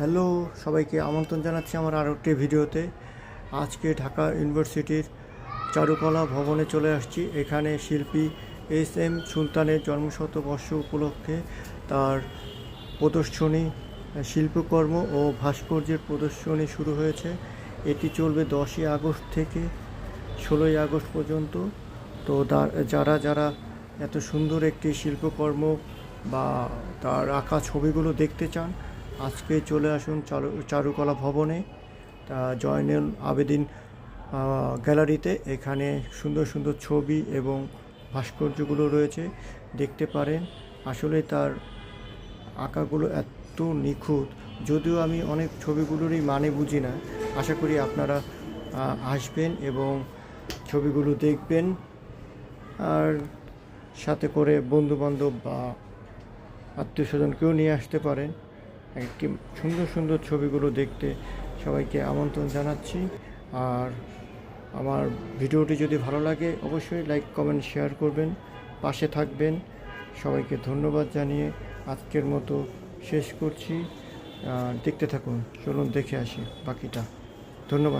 Hello, সবাইকে আমন্ত্রণ জানাচ্ছি আমার আরও একটি ভিডিওতে। আজকে ঢাকা ইউনিভার্সিটির চারুকলা ভবনে চলে আসছি। এখানে শিল্পী এস এম সুলতানের জন্মশতবর্ষ উপলক্ষে তার প্রদর্শনী, শিল্পকর্ম ও ভাস্কর্যের প্রদর্শনী শুরু হয়েছে। এটি চলবে দশই আগস্ট থেকে ষোলোই আগস্ট পর্যন্ত। তো যারা যারা এত সুন্দর একটি শিল্পকর্ম বা তার আঁকা ছবিগুলো দেখতে চান আজকে চলে আসুন চারু, চারুকলা ভবনে। তা জয়নুল আবেদিন গ্যালারিতে। এখানে সুন্দর সুন্দর ছবি এবং ভাস্কর্যগুলো রয়েছে। দেখতে পারেন, আসলে তার আঁকাগুলো এত নিখুঁত। যদিও আমি অনেক ছবিগুলোরই মানে বুঝি না। আশা করি আপনারা আসবেন এবং ছবিগুলো দেখবেন। আর সাথে করে বন্ধু বান্ধব বা আত্মীয় স্বজনকেও নিয়ে আসতে পারেন। সুন্দর সুন্দর ছবিগুলো দেখতে সবাইকে আমন্ত্রণ জানাচ্ছি। আর আমার ভিডিওটি যদি ভালো লাগে, অবশ্যই লাইক কমেন্ট শেয়ার করবেন, পাশে থাকবেন। সবাইকে ধন্যবাদ জানিয়ে আজকের মতো শেষ করছি। দেখতে থাকুন, চলুন দেখে আসি বাকিটা। ধন্যবাদ।